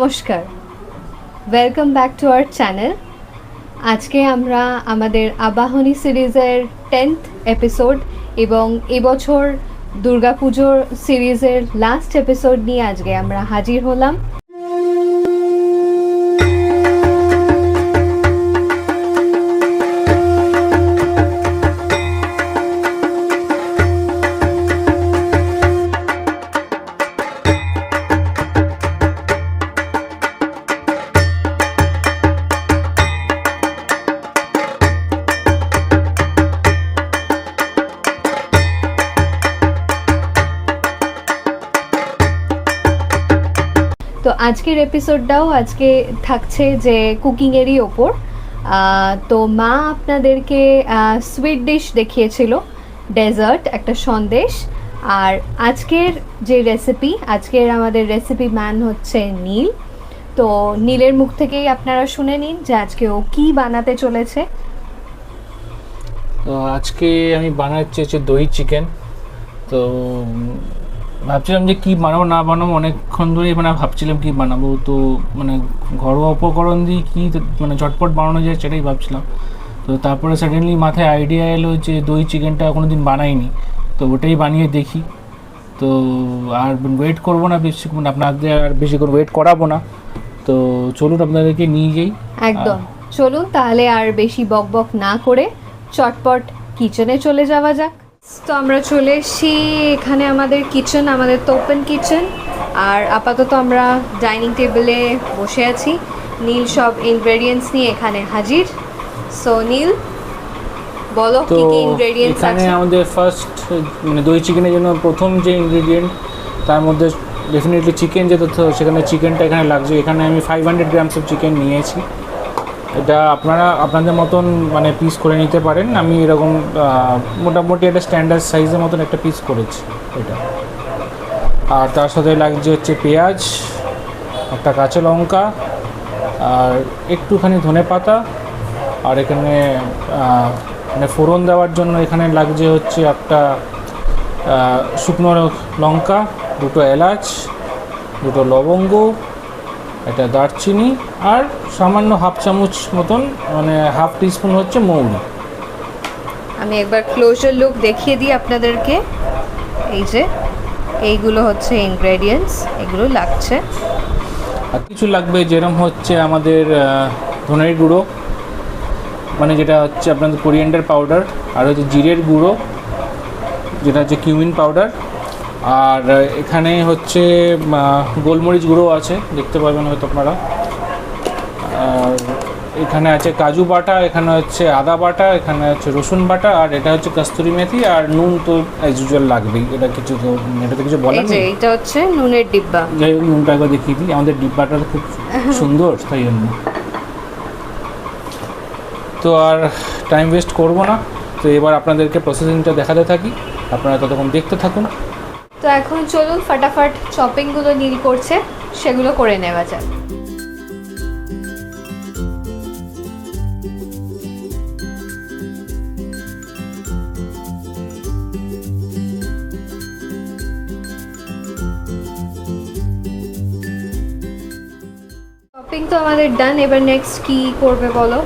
নমস্কার। Welcome back to our channel আজকে আমরা আমাদের আবাহনী সিরিজের টেন্থ এপিসোড এবং এবছর দুর্গাপুজোর সিরিজের লাস্ট এপিসোড নিয়ে আজকে আমরা হাজির হলাম। এপিসোডটাও আজকে থাকছে যে কুকিংয়েরই ওপর। তো মা আপনাদেরকে সুইট ডিশ দেখিয়েছিল ডেজার্ট একটা সন্দেশ। আর আজকের যে রেসিপি আজকের আমাদের রেসিপি ম্যান হচ্ছে নীল। তো নীলের মুখ থেকেই আপনারা শুনে নিন যে আজকে ও কি বানাতে চলেছে। তো আজকে আমি বানাচ্ছি হচ্ছে দই চিকেন তো ভাবছিলাম যে কি বানাবো না বানাবো অনেকক্ষণ ধরেই মানে ভাবছিলাম কি বানাবো তো মানে ঘরোয়া উপকরণ দিয়ে কী মানে চটপট বানানো যায় সেটাই ভাবছিলাম। তো তারপরে সাডেনলি মাথায় আইডিয়া এলো যে দই চিকেনটা কোনো দিন বানাইনি তো ওটাই বানিয়ে দেখি। তো আর ওয়েট করব না বেশি মানে আপনাদের আর বেশি করে ওয়েট করাবো না। তো চলুন আপনাদেরকে নিয়ে যাই। একদম। চলুন তাহলে আর বেশি বক বক না করে চটপট কিচেনে চলে যাওয়া যাক। তো আমরা চলে এসেছি এখানে আমাদের কিচেন আমাদের তো ওপেন কিচেন আর আপাতত আমরা ডাইনিং টেবিলে বসে আছি। নীল সব ইনগ্রেডিয়েন্টস নিয়ে এখানে হাজির। সো নীল বলো কি কি ইনগ্রেডিয়েন্টস এখানে আছে? আমাদের ফার্স্ট মানে দই চিকেনের জন্য প্রথম যে ইনগ্রেডিয়েন্ট তার মধ্যে ডেফিনেটলি চিকেন যেটা তো সেখানে চিকেনটা এখানে লাগছে। এখানে আমি five hundred grams of chicken নিয়েছি। এটা আপনারা, আপনাদের মতন মানে পিস করে নিতে পারেন। আমি এরকম মোটামুটি একটা স্ট্যান্ডার্ড সাইজের মতন একটা পিস করেছি এটা। আর তার সাথে লাগছে হচ্ছে পেঁয়াজ, একটা কাঁচা লঙ্কা, আর একটুখানি ধনে পাতা, আর এখানে মানে ফোড়ন দেওয়ার জন্য এখানে লাগছে হচ্ছে একটা শুকনো লঙ্কা, দুটো এলাচ, দুটো লবঙ্গ, একটা দারচিনি আর সামান্য হাফ চামচ মতন মানে হাফ টিস্পুন হচ্ছে মৌরি। আমি একবার ক্লোজার লুক দেখিয়ে দিই আপনাদেরকে। এই যে এইগুলো হচ্ছে ইনগ্রেডিয়েন্টস এগুলো লাগছে। আর কিছু লাগবে যেরকম হচ্ছে আমাদের ধনের গুঁড়ো মানে যেটা হচ্ছে আপনাদের কোরিয়েন্ডার পাউডার আর হচ্ছে জিরের গুঁড়ো যেটা হচ্ছে কিউমিন পাউডার আর এখানে হচ্ছে গোলমরিচ গুঁড়ো আছে দেখতে পাবেন হয়তো আপনারা। এখানে আছে কাজু বাটা এখানে হচ্ছে আদা বাটা এখানে হচ্ছে রসুন বাটা আর এটা হচ্ছে কস্তুরি মেথি আর নুন তো অ্যাজ ইউজুয়াল লাগবেই। এটা কিছু তো এটা তো কিছু এই বলার যে নেই? এটা হচ্ছে নুনের ডিব্বা। যাই হোক নুনটা একবার দেখিয়ে দিই। আমাদের ডিব্বাটা খুব সুন্দর তাই জন্য। তো আর টাইম ওয়েস্ট করব না। তো এবার আপনাদেরকে প্রসেসিংটা দেখাতে থাকি। আপনারা ততক্ষণ দেখতে থাকুন। তো এখন চলুন ফাটাফাট শপিংগুলো নীল করছে সেগুলো করে নেওয়া যাক। শপিং তো আমাদের ডান এবার নেক্সট কি করবে বলো?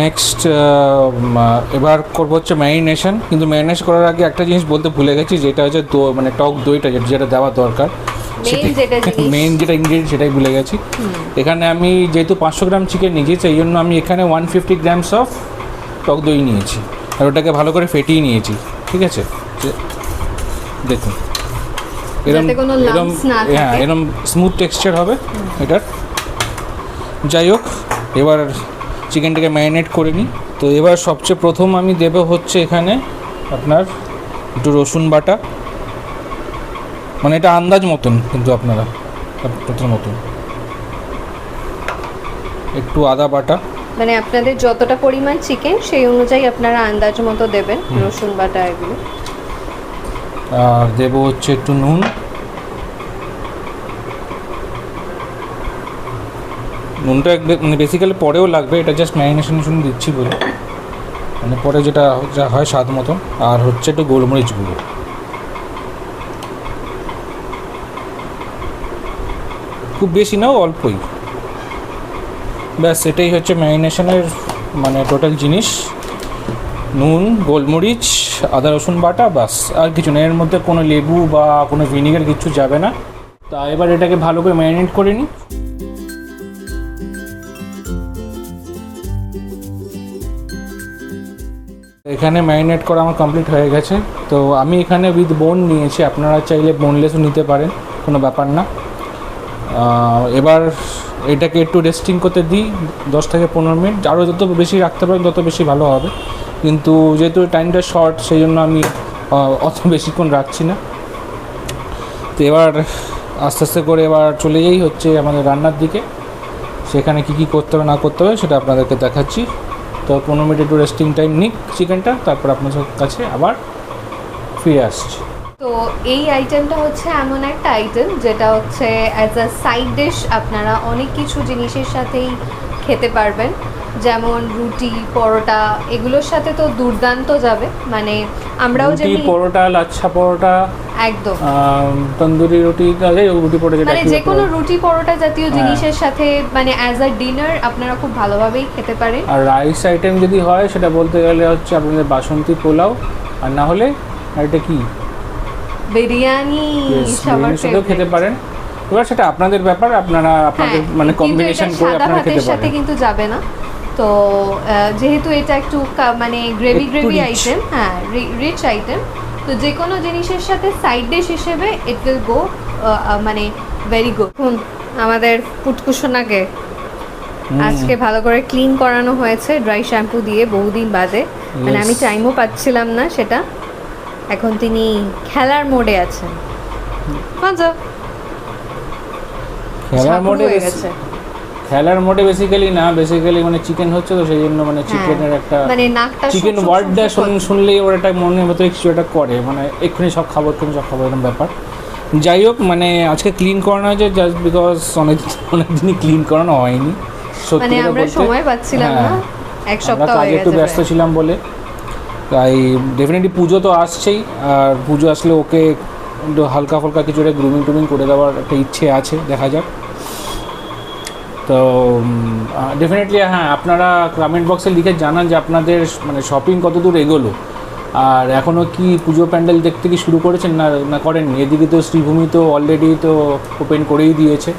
নেক্সট এবার করব হচ্ছে ম্যারিনেশন কিন্তু ম্যারিনেশন করার আগে একটা জিনিস বলতে ভুলে গেছি যেটা হচ্ছে মানে টক দইটা যেটা- দেওয়া দরকার মেইন যেটা জিনিস। মেইন যেটা ইনগ্রিডিয়েন্ট সেটাই ভুলে গেছি। এখানে আমি যেহেতু পাঁচশো গ্রাম চিকেন নিয়েছি সেই জন্য আমি এখানে ওয়ান ফিফটি গ্রামস অফ টক দই নিয়েছি। আর ওটাকে ভালো করে ফেটিয়ে নিয়েছি ঠিক আছে? দেখুন। কোনো lumps হ্যাঁ এরম স্মুথ টেক্সচার হবে এটার। যাই হোক এবার চিকেনটাকে ম্যারিনেট করে নিই। তো এবার সবচেয়ে প্রথম আমি দেবো হচ্ছে এখানে আপনার একটু রসুন বাটা। মানে এটা আন্দাজ মতন কিন্তু আপনারা প্রথম মতন। একটু আদা বাটা। মানে আপনাদের যতটা পরিমাণ চিকেন সেই অনুযায়ী আপনারা আন্দাজ মতো দেবেন রসুন বাটা এগুলো। আর দেবো হচ্ছে একটু নুন। নুনটা মানে বেসিক্যালি পরেও লাগবে, এটা জাস্ট ম্যারিনেশন জন্য দিচ্ছি বলে। মানে পরে যেটা যা হয় স্বাদ মতন আর হচ্ছে একটু গোলমরিচ গুঁড়ো। খুব বেশি নাও অল্পই। ব্যাস, এটাই হচ্ছে ম্যারিনেশনের মানে টোটাল জিনিস। নুন, গোলমরিচ, আদা, রসুন বাটা বাস আর কিছু না, এর মধ্যে কোনো লেবু বা কোনো ভিনিগার কিছু যাবে না। তা এবার এটাকে ভালো করে ম্যারিনেট করে নিই। এখানে ম্যারিনেট করা আমার কমপ্লিট হয়ে গেছে। তো আমি এখানে উইথ বোন নিয়েছি, আপনারা চাইলে বোনলেসও নিতে পারেন, কোনো ব্যাপার না। এবার এটাকে একটু রেস্টিং করতে দিই, দশ থেকে পনেরো মিনিট। আরও যত বেশি রাখতে পারেন, তত বেশি ভালো হবে। কিন্তু যেহেতু টাইমটা শর্ট সেই জন্য আমি অত বেশিক্ষণ রাখছি না। তো এবার আস্তে আস্তে করে এবার চলে যাই হচ্ছে আমাদের রান্নার দিকে। সেখানে কি কি করতে হবে, না করতে হবে, সেটা আপনাদেরকে দেখাচ্ছি। তো পনেরো মিনিট একটু রেস্টিং টাইম নিক চিকেনটা তারপর আপনার কাছে আবার ফিরে আসছি। তো এই আইটেমটা হচ্ছে এমন একটা আইটেম যেটা হচ্ছে অ্যাজ আ সাইড ডিশ আপনারা অনেক কিছু জিনিসের সাথেই খেতে পারবেন। যেমন রুটি পরোটা এগুলোর সাথে তো দুর্দান্ত যাবে। মানে আমরাও যেমনি পরোটা লাচ্ছা পরোটা একদম। তন্দুরি রুটি হোক, রুটি পরোটা যেটা মানে যে কোনো রুটি পরোটা জাতীয় হ্যাঁ। জিনিসের সাথে মানে অ্যাজ আ ডিনার আপনারা খুব ভালোভাবেই খেতে পারেন। আর রাইস আইটেম যদি হয় সেটা বলতে গেলে হচ্ছে আপনাদের বাসন্তী পোলাও আর না হলে আর এটা কি? বিরিয়ানি সবার খেতে পারেন। এবার সেটা আপনাদের ব্যাপার আপনারা আপনাদের হ্যাঁ, মানে কম্বিনেশন করে আপনারা খেতে ভাতের সাথে কিন্তু যাবে না। তো যেহেতু এটা একটু মানে গ্রেভি গ্রেভি আইটেম হ্যাঁ রিচ আইটেম তো যে কোনো জিনিসের সাথে সাইড ডিশ হিসেবে ইট উইল গো মানে ভেরি গুড আমাদের পুটকুসোনাকে। আজকে ভালো করে ক্লিন করানো হয়েছে ড্রাই শ্যাম্পু দিয়ে বহুদিন বাদে। মানে আমি টাইমও পাচ্ছিলাম না সেটা। এখন তিনি খেলার মোডে আছেন। মজা খেলার মোডে হয়ে গেছে। খেলার মোডে বেসিক্যালি না বেসিক্যালি মানে চিকেন হচ্ছে তো সেই জন্য মানে চিকেনের একটা মানে নাকটা চিকেন শুক ওয়ার্ডটা শুনলেই ওর একটা মনের ভেতরে কিছু একটা করে মানে এক্ষুনি সব খাবার এক্ষুনি সব খাবার এরকম ব্যাপার। যাই হোক মানে আজকে ক্লিন করানো হয়েছে জাস্ট বিকজ অনেক অনেক দিনই ক্লিন করানো হয়নি সত্যি মানে আমরা সময় পাচ্ছিলাম না হ্যাঁ, এক সপ্তাহ হয়ে একটু ব্যস্ত ছিলাম বলে তাই ডেফিনেটলি পুজো তো আসছেই আর পুজো আসলে ওকে একটু হালকা ফালকা কিছু একটা গ্রুমিং টুমিং করে দেওয়ার একটা ইচ্ছে আছে দেখা যাক। তো ডেফিনেটলি হ্যাঁ আপনারা কমেন্ট বক্সে লিখে জানান যে আপনাদের মানে শপিং কত দূর এগোলো। আর এখনও কি পুজো প্যান্ডেল দেখতে কি শুরু করেছেন? না না করেননি। এদিকে তো শ্রীভূমি তো অলরেডি তো ওপেন করেই দিয়েছে।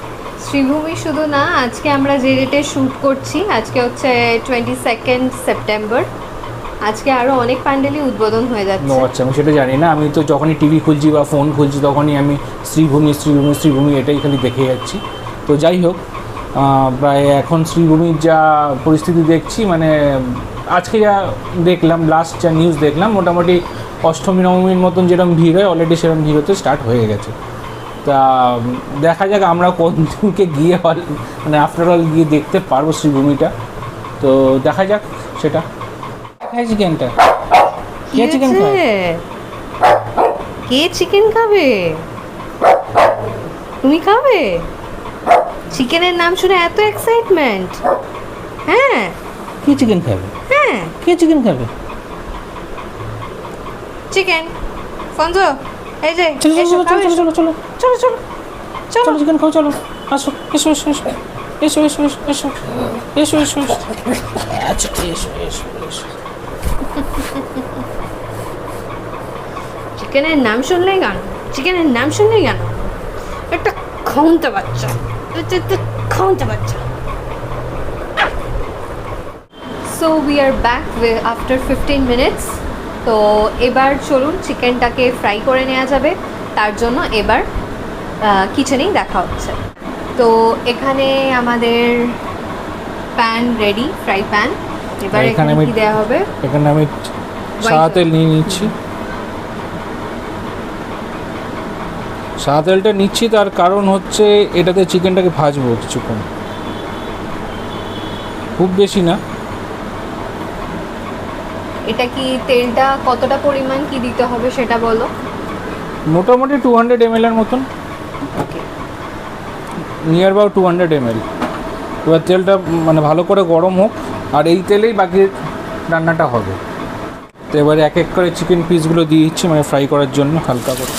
শ্রীভূমি শুধু না আজকে আমরা যে ডেটে শ্যুট করছি আজকে হচ্ছে টোয়েন্টি সেকেন্ড সেপ্টেম্বর আজকে আরও অনেক প্যান্ডেলই উদ্বোধন হয়ে ও যাচ্ছে আচ্ছা আমি সেটা জানি না। আমি তো যখনই টিভি খুলছি বা ফোন খুলছি তখনই আমি শ্রীভূমি শ্রীভূমি শ্রীভূমি এটাই খালি দেখে যাচ্ছি। তো যাই হোক প্রায় এখন শ্রীভূমির যা পরিস্থিতি দেখছি মানে আজকে যা দেখলাম লাস্ট যা নিউজ দেখলাম মোটামুটি অষ্টমী নবমীর মতন যেরকম ভিড় হয় অলরেডি সেরকম ভিড় হতে স্টার্ট হয়ে গেছে। তা দেখা যাক আমরা কোন দিনকে গিয়ে হল মানে আফটার অল গিয়ে দেখতে পারব শ্রীভূমিটা। তো দেখা যাক সেটা। খাই চিকেনটা কি চিকেন খায়? হয়েছে? কে চিকেন খাবে? তুমি খাবে? চিকেনের নাম শুনে এত এক্সাইটমেন্ট হ্যাঁ। কে চিকেন খাবে? হ্যাঁ। কে চিকেন খাবে? চিকেন ফঞ্জো এই যে চলো চলো চলো চলো চলো চলো চলো চলো। চলো চিকেন খাও চলো। আসো এসো এসো এসো। এসো এসো এসো এসো। এসো এসো এসো। আচ্ছা এসো এসো এসো। চিকেনের নাম শুনলেই গান চিকেনের নাম শুনলেই গান একটা খাউনতে বাচ্চা so we are back after fifteen minutes তো এবার চলুন চিকেনটাকে ফ্রাই করে নেওয়া যাবে। তার জন্য এবার কিচেনেই দেখা হচ্ছে। তো এখানে আমাদের প্যান রেডি ফ্রাই প্যান এবার আর এখানে কি দেওয়া হবে? এখানে আমি সাদা তেল নিয়ে নিচ্ছি। সাদা তেলটা নিচ্ছি তার কারণ হচ্ছে এটাতে চিকেনটাকে ভাজবো কিছুক্ষণ। খুব বেশি না। এটা কি তেলটা কতটা পরিমাণ কি দিতে হবে সেটা বলো? মোটামুটি টু হান্ড্রেড এম এর মতন। Near about two hundred M L এবার তেলটা মানে ভালো করে গরম হোক আর এই তেলেই বাকি রান্নাটা হবে। তো এবারে এক এক করে চিকেন পিসগুলো দিয়ে দিচ্ছি মানে ফ্রাই করার জন্য হালকা করে।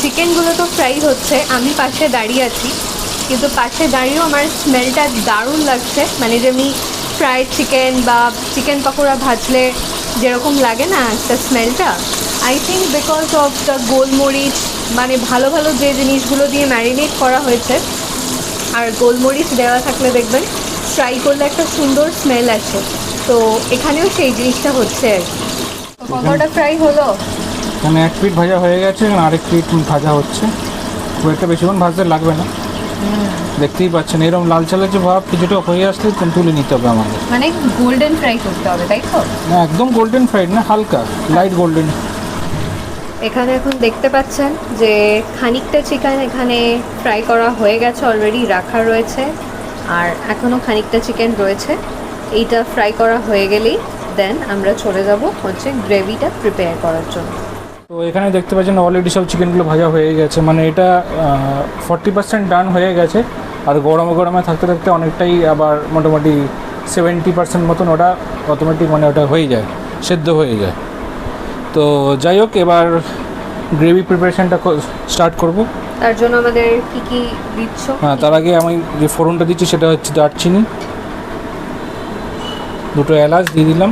চিকেনগুলো তো ফ্রাই হচ্ছে, আমি পাশে দাঁড়িয়ে আছি। কিন্তু পাশে দাঁড়িয়েও আমার স্মেলটা দারুণ লাগছে। মানে যেমনি ফ্রাইড চিকেন বা চিকেন পকোড়া ভাজলে যেরকম লাগে না, একটা স্মেলটা I think because of the গোলমরিচ মানে ভালো ভালো যে জিনিসগুলো দিয়ে ম্যারিনেট করা হয়েছে, আর গোলমরিচ দেওয়া থাকলে দেখবেন ফ্রাই করলে একটা সুন্দর স্মেল আসে। তো এখানেও সেই জিনিসটা হচ্ছে আর কি। ফ্রাই হলো। এখানে এক পিঠ ভাজা হয়ে গেছে এখানে আরেক পিঠ ভাজা হচ্ছে। খুব একটা বেশিক্ষণ ভাজতে লাগবে না। দেখতেই পাচ্ছেন এরকম লাল চালের যে ভাব কিছুটা হয়ে আসলে তুলে নিতে হবে আমাদের। মানে গোল্ডেন ফ্রাই করতে হবে তাই তো? না একদম গোল্ডেন ফ্রাইড না হালকা লাইট গোল্ডেন এখানে এখন দেখতে পাচ্ছেন যে খানিকটা চিকেন এখানে ফ্রাই করা হয়ে গেছে অলরেডি রাখা রয়েছে। আর এখনও খানিকটা চিকেন রয়েছে। এইটা ফ্রাই করা হয়ে গেলেই দেন আমরা চলে যাব হচ্ছে গ্রেভিটা প্রিপেয়ার করার জন্য। তো এখানে দেখতে পাচ্ছেন অলরেডি সব চিকেনগুলো ভাজা হয়ে গেছে। মানে এটা ফর্টি পার্সেন্ট ডান হয়ে গেছে। আর গরমে গরমে থাকতে থাকতে অনেকটাই আবার মোটামুটি সেভেন্টি পার্সেন্ট মতন ওটা অটোমেটিক মানে ওটা হয়ে যায় সেদ্ধ হয়ে যায়। তো যাই হোক এবার গ্রেভি প্রিপারেশনটা স্টার্ট করব। তার জন্য আমাদের কি কি দিচ্ছ? হ্যাঁ তার আগে আমি যে ফোড়নটা দিচ্ছি সেটা হচ্ছে দারচিনি। দুটো এলাচ দিয়ে দিলাম।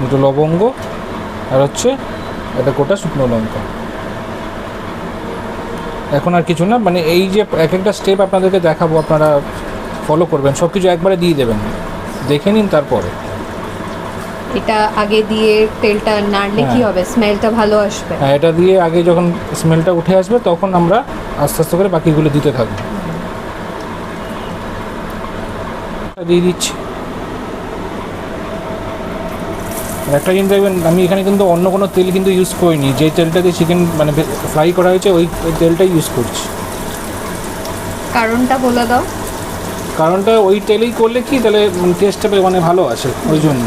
দুটো লবঙ্গ। আর হচ্ছে এটা গোটা শুকনো লঙ্কা। এখন আর কিছু না মানে এই যে এক একটা স্টেপ আপনাদেরকে দেখাবো আপনারা ফলো করবেন সব কিছু একবারে দিয়ে দেবেন। দেখে নিন তারপরে। এটা আগে দিয়ে তেলটা নাড়লে কি হ্যাঁ। হবে? স্মেলটা ভালো আসবে। হ্যাঁ এটা দিয়ে আগে যখন স্মেলটা উঠে আসবে তখন আমরা আস্তে আস্তে করে বাকিগুলো দিতে থাকব। দিয়ে দিচ্ছি আর একটা জিনিস দেখবেন আমি এখানে কিন্তু অন্য কোনো তেল কিন্তু ইউজ করিনি। যে তেলটা দিয়ে চিকেন মানে ফ্রাই করা হয়েছে ওই ওই তেলটাই ইউজ করছি। কারণটা বলে দাও। কারণটা ওই তেলেই করলে কি? তাহলে টেস্টটা মানে ভালো আসে ওই জন্য।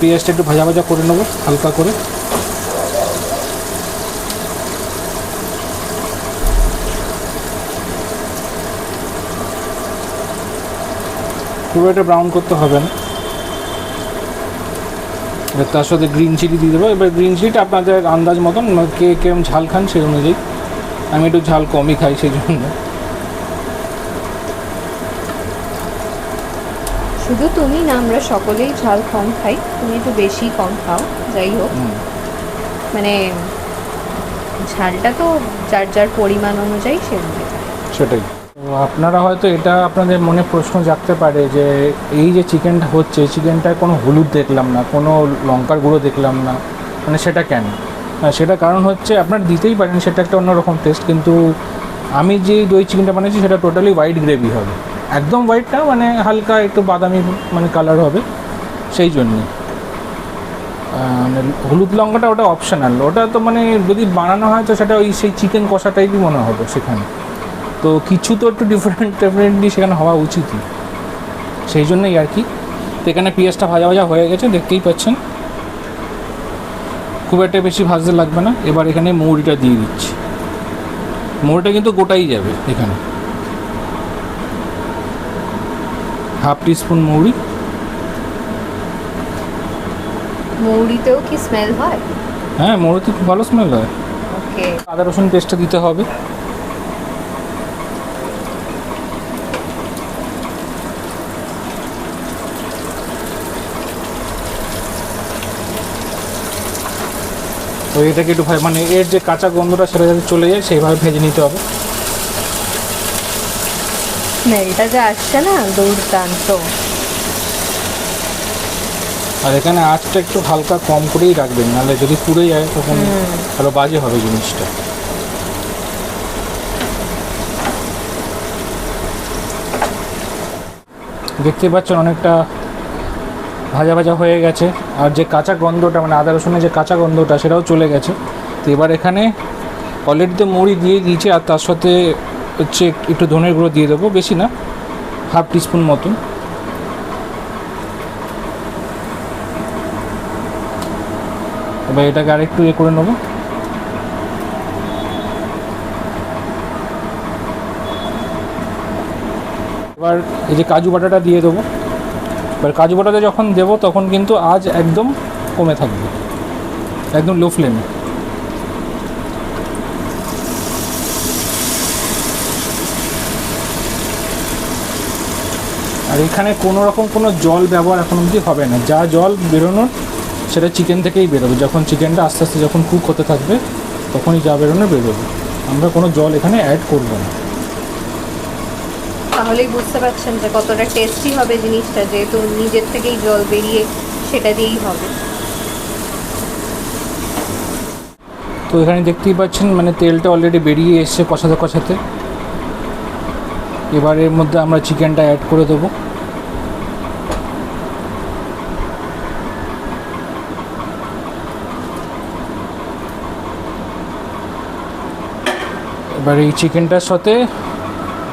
পেঁয়াজটা একটু ভাজা ভাজা করে নেব হালকা করে। খুব একটা ব্রাউন করতে হবে না। এবার তার সাথে গ্রিন চিলি দিয়ে দেবো। এবার গ্রিন চিলিটা আপনাদের আন্দাজ মতন কে কেরম ঝাল খান সেই অনুযায়ী। আমি একটু ঝাল কমই খাই সেই জন্য। শুধু তুমি না আমরা সকলেই ঝাল কম খাই। তুমি একটু বেশি কম খাও যাই হোক। মানে ঝালটা তো যার যার পরিমাণ অনুযায়ী সেগুলো সেটাই। তো আপনারা হয়তো এটা আপনাদের মনে প্রশ্ন জাগতে পারে যে এই যে চিকেনটা হচ্ছে চিকেনটায় কোনো হলুদ দেখলাম না, কোনো লঙ্কার গুঁড়ো দেখলাম না মানে সেটা কেন? সেটা কারণ হচ্ছে আপনার দিতেই পারেন, সেটা একটা অন্যরকম টেস্ট কিন্তু আমি যে দই চিকেনটা বানিয়েছি সেটা টোটালি হোয়াইট গ্রেভি হবে। একদম হোয়াইট না মানে হালকা একটু বাদামি মানে কালার হবে, সেই জন্যে। মানে হলুদ লঙ্কাটা ওটা অপশনাল ওটা তো মানে যদি বানানো হয় তো সেটা ওই সেই চিকেন কষা টাইপই মনে হবে সেখানে। তো কিছু তো একটু ডিফারেন্ট ডিফারেন্টলি সেখানে হওয়া উচিতই। সেই জন্যই আর কি। তো এখানে পেঁয়াজটা ভাজা ভাজা হয়ে গেছে দেখতেই পাচ্ছেন। খুব একটা বেশি ভাজতে লাগবে না। এবার এখানে মৌরিটা দিয়ে দিচ্ছি। মৌরিটা কিন্তু গোটাই যাবে এখানে। হাফ টিস্পুন মৌরি মৌরিতেও কি স্মেল হয়? হ্যাঁ মৌরিতে খুব ভালো স্মেল হয়। ওকে আদা রসুন পেস্টটা দিতে হবে। তো এটাকে একটু ভাই মানে এর যে কাঁচা গন্ধটা সেটা যাতে চলে যায় সেইভাবে ভেজে নিতে হবে। স্মেলটা যে আসছে না দুর্দান্ত। আর এখানে আঁচটা একটু হালকা কম করেই রাখবেন নাহলে যদি পুড়ে যায় তখন আরও বাজে হবে জিনিসটা। দেখতে পাচ্ছেন অনেকটা ভাজা ভাজা হয়ে গেছে। আর যে কাঁচা গন্ধটা মানে আদা রসুনের যে কাঁচা গন্ধটা, সেটাও চলে গেছে। তো এবার এখানে অলরেডি তো মুড়ি দিয়ে দিয়েছি, আর তার সাথে হচ্ছে একটু ধনের গুঁড়ো দিয়ে দেবো, বেশি না, হাফ টিস্পুন মতন। এবার এটাকে আরেকটু ইয়ে করে নেব। এবার এই যে কাজু বাটাটা দিয়ে দেবো। এবার কাজু বাটাতে যখন দেবো, তখন কিন্তু আজ একদম কমে থাকবে। একদম লো ফ্লেমে আর এখানে কোনো রকম কোনো জল ব্যবহার এখন অবধি হবে না। যা জল বেরোনোর, সেটা চিকেন থেকেই বেরোবে। যখন চিকেনটা আস্তে আস্তে যখন কুক হতে থাকবে, তখনই যা বেরোনো বেরোবে। আমরা কোনো জল এখানে অ্যাড করব না। তাহলেই বুঝতে পারছেন যে কতটা টেস্টি হবে জিনিসটা, যেহেতু নিজের থেকেই জল বেরিয়ে সেটা দিয়েই হবে। তো এখানে দেখতেই পাচ্ছেন মানে তেলটা অলরেডি বেরিয়ে এসছে কষাতে কষাতে। এবার এর মধ্যে আমরা চিকেনটা অ্যাড করে দেবো। এবার এই চিকেনটার সাথে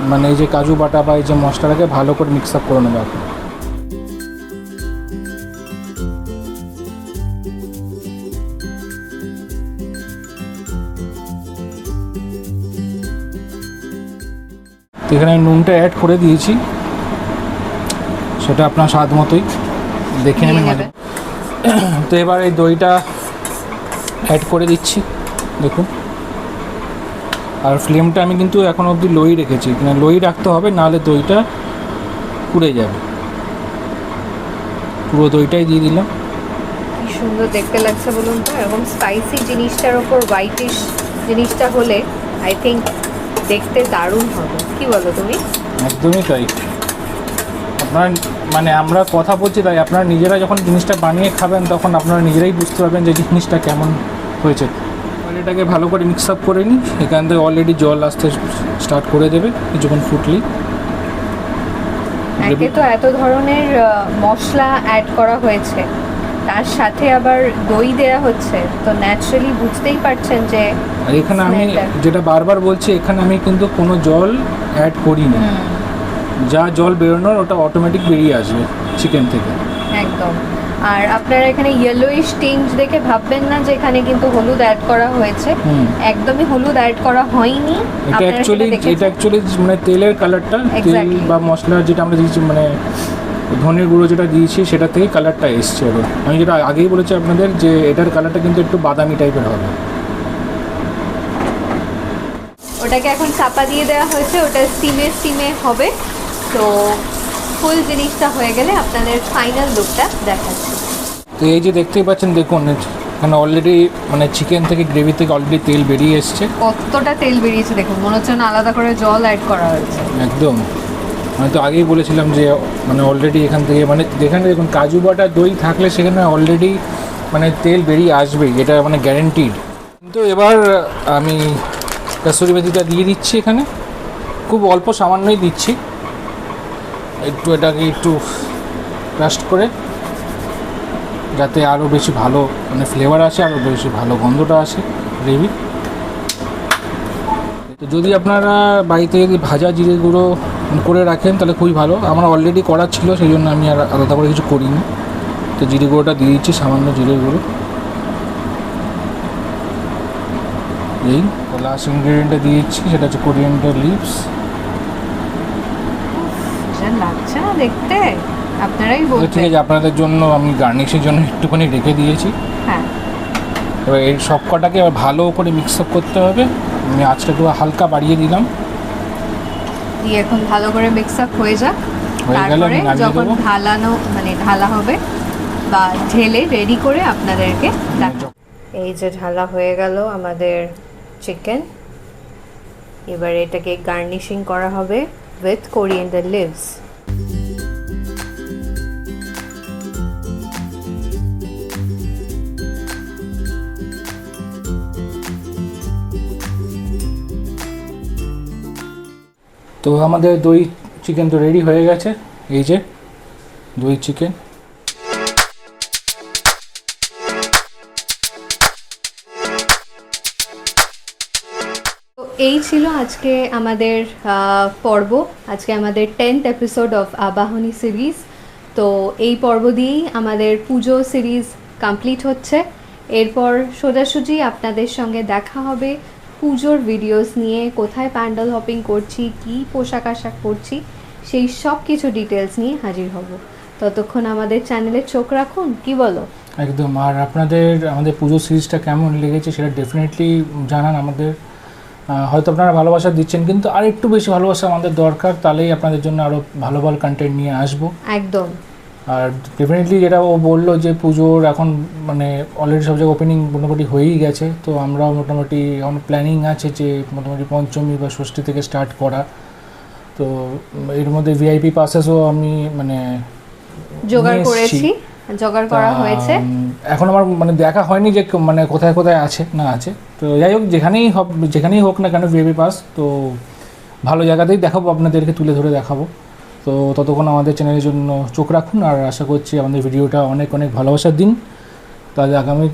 মানে এই যে কাজু বাটা বা এই যে মশলাটাকে ভালো করে মিক্স আপ করে নেবে এখন তো এখানে আমি নুনটা অ্যাড করে দিয়েছি। সেটা আপনার স্বাদ মতোই। দেখে নেবেন নেবেন। তো এবার এই দইটা অ্যাড করে দিচ্ছি। দেখুন। আর ফ্লেমটা আমি কিন্তু এখন অবধি লোই রেখেছি। লোই রাখতে হবে নাহলে দইটা পুড়ে যাবে। পুরো দইটাই দিয়ে দিলাম। কি সুন্দর দেখতে লাগছে বলুন তো এরকম স্পাইসি জিনিসটার ওপর হোয়াইটিশ জিনিসটা হলে আই থিঙ্ক দেখতে দারুণ হবে। কি বলো তুমি? একদমই তাই। আপনার মানে আমরা কথা বলছি তাই আপনারা নিজেরা যখন জিনিসটা বানিয়ে খাবেন তখন আপনারা নিজেরাই বুঝতে পারবেন যে জিনিসটা কেমন হয়েছে। এবার এটাকে ভালো করে মিক্স আপ করে নিই। এখান থেকে অলরেডি জল আসতে স্টার্ট করে দেবে কিছুক্ষণ ফুটলি একে তো এত ধরনের মশলা অ্যাড করা হয়েছে। তার সাথে আবার দই দেয়া হচ্ছে। তো ন্যাচারালি বুঝতেই পারছেন যে আর এখানে আমি যেটা বারবার বলছি এখানে আমি কিন্তু কোনো জল অ্যাড করি না যা জল বেরোনোর ওটা অটোমেটিক বেরিয়ে আসবে চিকেন থেকে। একদম। আর আপনারা এখানে ইয়েলোইশ টিঞ্জ দেখে ভাববেন না যে এখানে কিন্তু হলুদ অ্যাড করা হয়েছে। একদমই হলুদ অ্যাড করা হয়নি। এটা অ্যাকচুয়ালি এটা অ্যাকচুয়ালি মানে তেলের কালারটা তেল বা মশলা যেটা আমরা দিয়েছি মানে ধনের গুঁড়ো যেটা দিয়েছি সেটা থেকেই কালারটা এসছে এবার। আমি যেটা আগেই বলেছি আপনাদের যে এটার কালারটা কিন্তু একটু বাদামি টাইপের হবে। ওটাকে এখন চাপা দিয়ে দেওয়া হয়েছে ওটা স্টিমে স্টিমে হবে। তো ফুল জিনিসটা হয়ে গেলে আপনাদের ফাইনাল লুকটা দেখাচ্ছি। তো এই যে দেখতেই পাচ্ছেন দেখুন এখানে অলরেডি মানে চিকেন থেকে গ্রেভি থেকে অলরেডি তেল বেরিয়ে এসছে। কতটা তেল বেরিয়েছে দেখুন মনে হচ্ছে না আলাদা করে জল অ্যাড করা হয়েছে। একদম। আমি তো আগেই বলেছিলাম যে মানে অলরেডি এখান থেকে মানে যেখানে দেখুন কাজু বাটা দই থাকলে সেখানে অলরেডি মানে তেল বেরিয়ে আসবেই এটা মানে গ্যারেন্টিড কিন্তু এবার আমি কাসুরি মেথিটা দিয়ে দিচ্ছি এখানে। খুব অল্প সামান্যই দিচ্ছি। একটু এটাকে একটু ক্রাস্ট করে, যাতে আরও বেশি ভালো মানে ফ্লেভার আসে আরও বেশি ভালো গন্ধটা আসে গ্রেভি তো যদি আপনারা বাড়িতে যদি ভাজা জিরে গুঁড়ো করে রাখেন, তাহলে খুবই ভালো। আমার অলরেডি করা ছিল, সেই জন্য আমি আর আলাদা করে কিছু করিনি। তো জিরে গুঁড়োটা দিয়ে দিচ্ছি, সামান্য জিরে গুঁড়ো। এই লাস্ট ইনগ্রিডিয়েন্টটা দিয়ে দিচ্ছি, সেটা হচ্ছে কোরিয়েন্ডার লিভস লাগছে না দেখতে? আপনারাই ঠিক বলবেন আছে আপনাদের জন্য আমি গার্নিশের জন্য একটুখানি রেখে দিয়েছি। হ্যাঁ। এবার এই সব কটাকে এবার ভালো করে মিক্স আপ করতে হবে। আমি আজকে একটু হালকা বাড়িয়ে দিলাম। দিয়ে এখন ভালো করে মিক্স আপ হয়ে যাক। তারপরে যখন ঢালানো মানে ঢালা হবে বা ঢেলে রেডি করে আপনাদেরকে। এই যে ঢালা হয়ে গেল আমাদের চিকেন এবার এটাকে গার্নিশিং করা হবে উইথ কোরিয়েন্ডার লিভস তো আমাদের দই চিকেন তো রেডি হয়ে গেছে। এই যে, দই চিকেন এই ছিল আজকে আমাদের পর্ব। আজকে আমাদের tenth episode of Abahani series তো এই পর্ব দিয়েই আমাদের পুজো সিরিজ কমপ্লিট হচ্ছে। এরপর সোজাসুজি আপনাদের সঙ্গে দেখা হবে। পুজোর ভিডিওস নিয়ে কোথায় প্যান্ডেল হপিং করছি কী পোশাক আশাক করছি সেই সব কিছু ডিটেলস নিয়ে হাজির হব। ততক্ষণ আমাদের চ্যানেলে চোখ রাখুন কি বলো? একদম আর আপনাদের আমাদের পুজো সিরিজটা কেমন লেগেছে সেটা ডেফিনেটলি জানান আমাদের। হয়তো আপনারা ভালোবাসা দিচ্ছেন কিন্তু আর একটু বেশি ভালোবাসা আমাদের দরকার তাহলেই আপনাদের জন্য আরও ভালো ভালো কন্টেন্ট নিয়ে আসব। একদম। আর ডেফিনেটলি যেটা ও বলল যে পুজোর এখন মানে অলরেডি সব জায়গায় ওপেনিং মোটামুটি হয়েই গেছে তো আমরাও মোটামুটি এখন প্ল্যানিং আছে যে মোটামুটি পঞ্চমী বা ষষ্ঠী থেকে স্টার্ট করা। তো এর মধ্যে ভিআইপি পাসেসও আমি মানে জোগাড় করেছি জোগাড় করা হয়েছে। এখন আমার মানে দেখা হয়নি যে মানে কোথায় কোথায় আছে না আছে। তো যাই হোক যেখানেই হোক যেখানেই হোক না কেন ভিআইপি পাস তো ভালো জায়গাতেই দেখাবো আপনাদেরকে তুলে ধরে দেখাবো। তো ততক্ষণ আমাদের চ্যানেলের জন্য চোখ রাখুন আর আশা করছি আমাদের ভিডিওটা অনেক অনেক ভালোবাসার দিন। তাহলে আগামী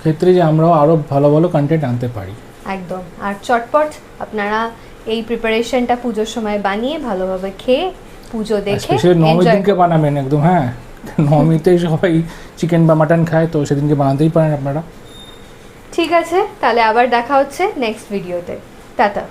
ক্ষেত্রে যে আমরাও আরও ভালো ভালো কন্টেন্ট আনতে পারি। একদম। আর চটপট আপনারা এই প্রিপারেশনটা পুজোর সময় বানিয়ে ভালোভাবে খেয়ে পুজো দেখে নবমীর দিনকে বানাবেন একদম হ্যাঁ। নবমীতেই সবাই চিকেন বা মাটন খায় তো সেদিনকে বানাতেই পারেন আপনারা। ঠিক আছে তাহলে আবার দেখা হচ্ছে নেক্সট ভিডিওতে টাটা।